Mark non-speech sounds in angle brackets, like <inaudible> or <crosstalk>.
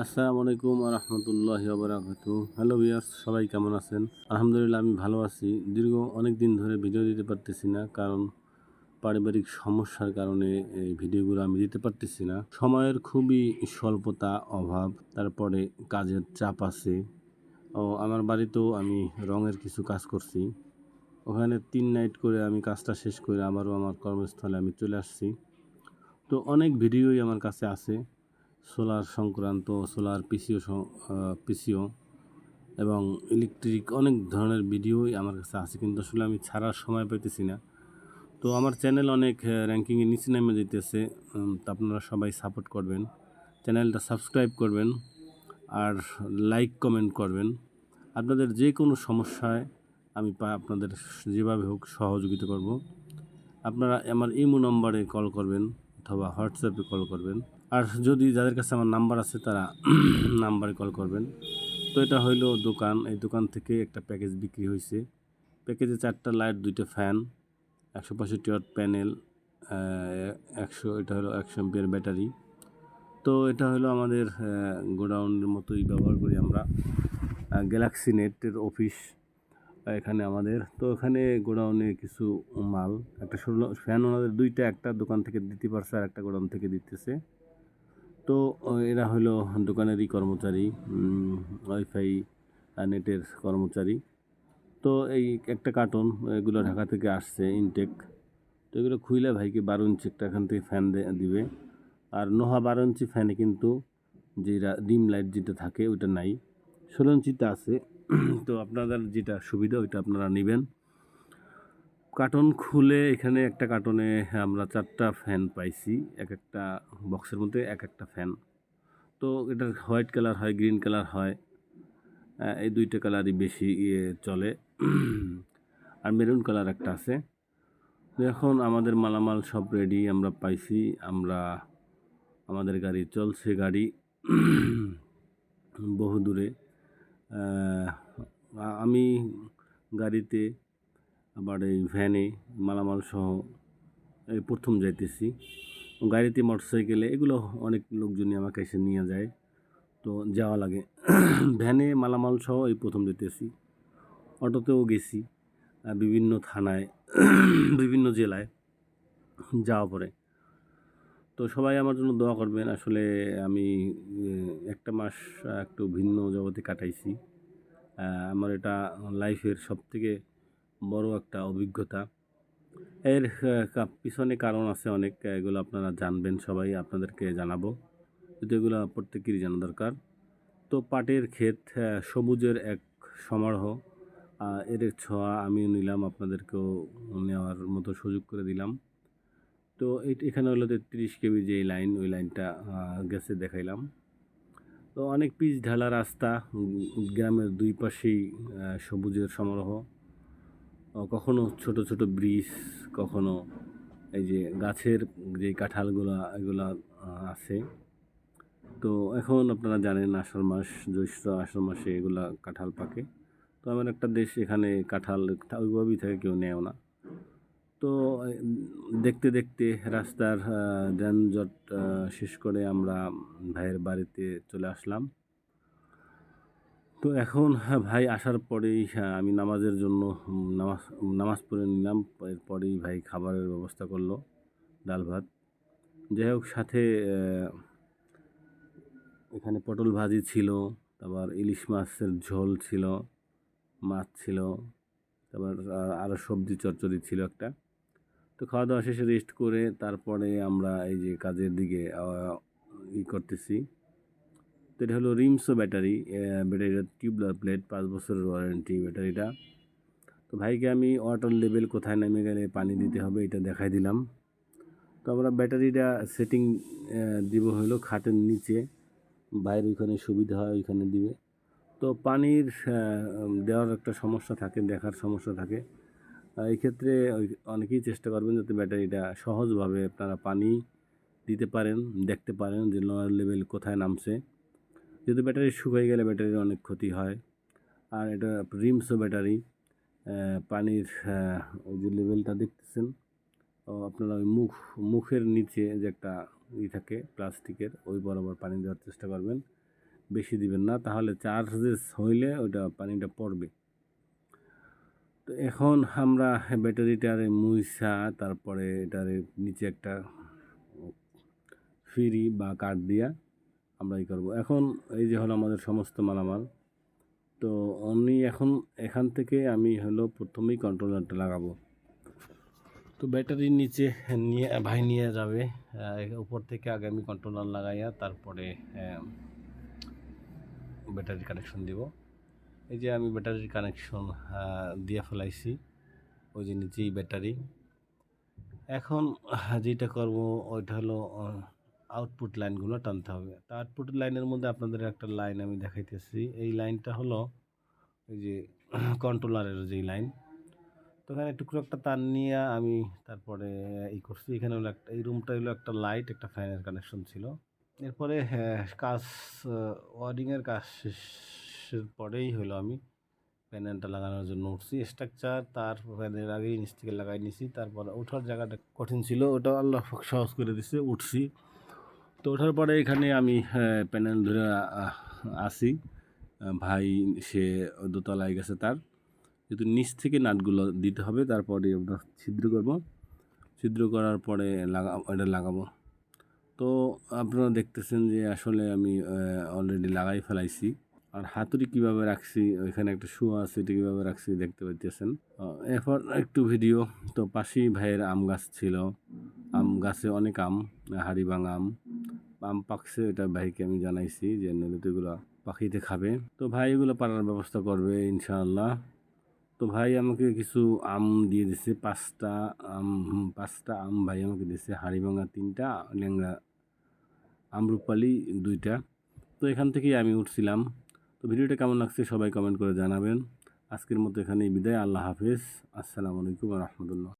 আসসালামু আলাইকুম রহমতুল্লাহ বারাকাতু হ্যালো ভিউয়ার্স, সবাই কেমন আছেন? আলহামদুলিল্লাহ, আমি ভালো আছি। দীর্ঘ অনেক দিন ধরে ভিডিও দিতে পারতেছি না, কারণ পারিবারিক সমস্যার কারণে এই ভিডিওগুলো আমি দিতে পারতেছি না। সময়ের খুবই স্বল্পতা, অভাব, তারপরে কাজের চাপ আছে। ও, আমার বাড়িতেও আমি রঙের কিছু কাজ করছি। ওখানে তিন নাইট করে আমি কাজটা শেষ করে আবারও আমার কর্মস্থলে আমি চলে আসছি। তো অনেক ভিডিওই আমার কাছে আছে। সোলার সংক্রান্ত, সোলার পিসিও পিসিও এবং ইলেকট্রিক অনেক ধরনের ভিডিওই আমার কাছে আছে, কিন্তু আসলে আমি ছাড়ার সময় পাইতেছি না। তো আমার চ্যানেল অনেক র্যাঙ্কিংয়ে নিচে নেমে যেতেছে তা আপনারা সবাই সাপোর্ট করবেন। চ্যানেলটা সাবস্ক্রাইব করবেন আর লাইক, কমেন্ট করবেন। আপনাদের যে কোনো সমস্যায় আমি আপনাদের যেভাবে হোক সহযোগিতা করব। আপনারা আমার ইমো নম্বরে কল করবেন অথবা হোয়াটসঅ্যাপে কল করবেন। আর যদি যাদের কাছে আমার নাম্বার আছে, তারা <clears throat> নাম্বারে কল করবেন। তো এটা হইল দোকান। এই দোকান থেকে একটা প্যাকেজ বিক্রি হয়েছে প্যাকেজে চারটা লাইট, দুইটা ফ্যান, একশো পঁয়ষট্টি ওয়াট প্যানেল একশো, এটা হলো একশো এমপিয়ার ব্যাটারি। তো এটা হলো আমাদের গোডাউনের মতোই ব্যবহার করি আমরা। গ্যালাক্সি নেটের অফিস এখানে আমাদের। তো এখানে গোডাউনে কিছু মাল, একটা ষোলো ফ্যান ওনাদের দুইটা, একটা দোকান থেকে দিতে পারছে আর একটা গোডাউন থেকে দিতেছে। তো এরা হলো দোকানেরই কর্মচারী ওয়াইফাই নেটের কর্মচারী। তো এই একটা কার্টন, এগুলো ঢাকা থেকে আসছে ইনটেক। তো এগুলো খুইলে ভাইকে বারো ইঞ্চি একটা এখান থেকে ফ্যান দিবে। আর নোহা বারো ইঞ্চি ফ্যানে কিন্তু যে ডিম লাইট যেটা থাকে ওইটা নাই। ষোলো ইঞ্চিতে আছে। তো আপনাদের যেটা সুবিধা ওইটা আপনারা নেবেন। কার্টন খুলে এখানে একটা কার্টনে আমরা চারটা ফ্যান পাইছি। এক একটা বক্সের মধ্যে এক একটা ফ্যান। তো এটার হোয়াইট কালার হয়, গ্রিন কালার হয়। এই দুইটা কালারই বেশি ইয়ে চলে। আর মেরুন কালার একটা আছে। এখন আমাদের মালামাল সব রেডি আমরা পাইছি। আমরা, আমাদের গাড়ি চলছে গাড়ি। বহু দূরে আমি গাড়িতে আবার এই ভ্যানে মালামাল সহ এই প্রথম যাইতেছি। গাড়িতে মোটরসাইকেলে এগুলো অনেক লোকজনই আমাকে এসে নিয়ে যায়। তো যাওয়া লাগে। <clears throat> ভ্যানে মালামাল সহ এই প্রথম যেতেছি অটোতেও গেছি। বিভিন্ন থানায়, <clears throat> বিভিন্ন জেলায় যাওয়া পরে। তো সবাই আমার জন্য দোয়া করবেন। আসলে আমি একটা মাস একটু ভিন্ন জগতে কাটাইছি। আমার এটা লাইফের সব থেকে বড় একটা অভিজ্ঞতা। এর পিছনে কারণ আছে অনেক, এগুলো আপনারা জানবেন সবাই, আপনাদেরকে জানাব। কিন্তু এগুলো প্রত্যেকেরই জানা দরকার। তো পাটের ক্ষেত সবুজের এক সমারোহ এর ছোঁয়া আমিও নিলাম, আপনাদেরকেও নেওয়ার মতো সুযোগ করে দিলাম। তো এখানে হলো তেত্রিশ কেবি যে লাইন, ওই লাইনটা গেছে দেখাইলাম। তো অনেক পিচ ঢালা রাস্তা গ্রামের দুই পাশেই সবুজের সমারোহ। কখনো ছোট ছোট ব্রিজ, কখনো এই যে গাছের যে কাঁঠালগুলা, এগুলা আছে। তো এখন আপনারা জানেন আষাঢ় মাস, জ্যৈষ্ঠ আষাঢ় মাসে এগুলা কাঁঠাল পাকে। তো এমন একটা দেশ, এখানে কাঁঠাল ওইভাবেই থাকে, কেউ নেও না। তো দেখতে দেখতে রাস্তার যানজট শেষ করে আমরা ভাইয়ের বাড়িতে চলে আসলাম। তো এখন হ্যাঁ, ভাই আসার পরেই হ্যাঁ, আমি নামাজের জন্য নামাজ নামাজ পড়ে নিলাম। এরপরেই ভাই খাবারের ব্যবস্থা করল ডাল ভাত। যাই হোক সাথে এখানে পটল ভাজি ছিল তারপর ইলিশ মাছের ঝোল ছিল মাছ ছিল তারপর আরও সবজি চচ্চড়ি ছিল একটা। তো খাওয়া দাওয়া শেষে রেস্ট করে তারপরে আমরা এই যে কাজের দিকে ই করতেছি। এটা হলো রিমসো ব্যাটারি ব্যাটারিটা টিউবলার প্লেট পাঁচ বছরের ওয়ারেন্টি ব্যাটারিটা। তো ভাইকে আমি ওয়াটার লেভেল কোথায় নেমে গেলে পানি দিতে হবে এটা দেখাই দিলাম। তো আমরা ব্যাটারিটা সেটিং দিব হলো খাটের নিচে বাইরে ওইখানে সুবিধা হয় ওইখানে দিবে। তো পানির দেওয়ার একটা সমস্যা থাকে দেখার সমস্যা থাকে। আহ, এই ক্ষেত্রে ওই- অনেকেই চেষ্টা করবেন যাতে ব্যাটারিটা সহজভাবে আপনারা পানি দিতে পারেন দেখতে পারেন যে লোয়ার লেভেল কোথায় নামছে। যদি ব্যাটারি শুকিয়ে গেলে ব্যাটারির অনেক ক্ষতি হয়। আর এটা রিমসও ব্যাটারি। পানির ওই যে লেভেলটা দেখতেছেন আপনারা ওই মুখ, মুখের নিচে যে একটা ই থাকে, প্লাস্টিকের, ওই বরাবর পানি দেওয়ার চেষ্টা করবেন। বেশি দিবেন না, তাহলে চার্জেস হইলে ওটা পানিটা পড়বে। তো এখন আমরা ব্যাটারিটারে মুইসা, তারপরে এটার নিচে একটা ফিরি বা কাঠ দিয়া আমরা ই করব। এখন এই যে হলো আমাদের সমস্ত মালামাল, তো আমি এখন এখান থেকে আমি হলো প্রথমেই কন্ট্রোলারটা লাগাবো। তো ব্যাটারির নিচে নিয়ে, ভাই নিয়ে যাবে উপর থেকে আগে আমি কন্ট্রোলার লাগাইয়া তারপরে ব্যাটারির কানেকশন দিব। এই যে আমি ব্যাটারির কানেকশন দিয়ে ফেলাইছি, ওই যে নিচেই ব্যাটারি। এখন যেটা করব, ওইটা হলো আউটপুট লাইনগুলো টানতে হবে। তা আউটপুট লাইনের মধ্যে আপনাদের একটা লাইন আমি দেখাইতেছি। এই লাইনটা হলো ওই যে কন্ট্রোলারের যেই লাইন তো এখানে টুকরো একটা তার নিয়ে আমি তারপরে ই করছি। এখানে হলো একটা এই রুমটা হলো একটা লাইট একটা ফ্যানের কানেকশন ছিল। এরপরে হ্যাঁ, কাজ ওয়ারিংয়ের কাজ শেষের পরেই হলো আমি প্যানেলটা লাগানোর জন্য উঠছি। স্ট্রাকচার তার প্যানের আগেই নিচ থেকে লাগাই নিছি। তারপরে ওঠার জায়গাটা কঠিন ছিল। ওটা আল্লাহ সহজ করে দিছে। উঠছি। তো ওঠার পরে এখানে আমি প্যানেল ধরে আসি। ভাই, সে দোতলায় গেছে তার। কিন্তু নিচ থেকে নাটগুলো দিতে হবে, তারপরে আমরা ছিদ্র করব। ছিদ্র করার পরে লাগা, এটা লাগাবো। তো আপনারা দেখতেছেন যে আসলে আমি অলরেডি লাগাই ফেলাইছি। আর হাতুড়ি কীভাবে রাখছি, ওইখানে একটা শু আছে, এটা কীভাবে রাখছি দেখতে পাইতেছেন। এরপর একটু ভিডিও। তো পাশেই ভাইয়ের আম গাছ ছিল। আম গাছে অনেক আম হাড়িভাঙা আম। আম পাকছে, এটা ভাইকে আমি জানাইছি যে নদীতে এগুলো পাখিতে খাবে। তো ভাই এগুলো পারার ব্যবস্থা করবে ইনশাআল্লাহ। তো ভাই আমাকে কিছু আম দিয়ে দিছে, পাঁচটা আম পাঁচটা আম ভাই আমাকে দিছে, হাড়িভাঙা তিনটা, ল্যাংড়া আমরুপালি দুইটা। তো এখান থেকেই আমি উঠছিলাম। তো ভিডিওটা কেমন লাগছে সবাই কমেন্ট করে জানাবেন। আজকের মতো এখানেই বিদায়, আল্লাহ হাফেজ। আসসালামু আলাইকুম রহমতুল্লাহ।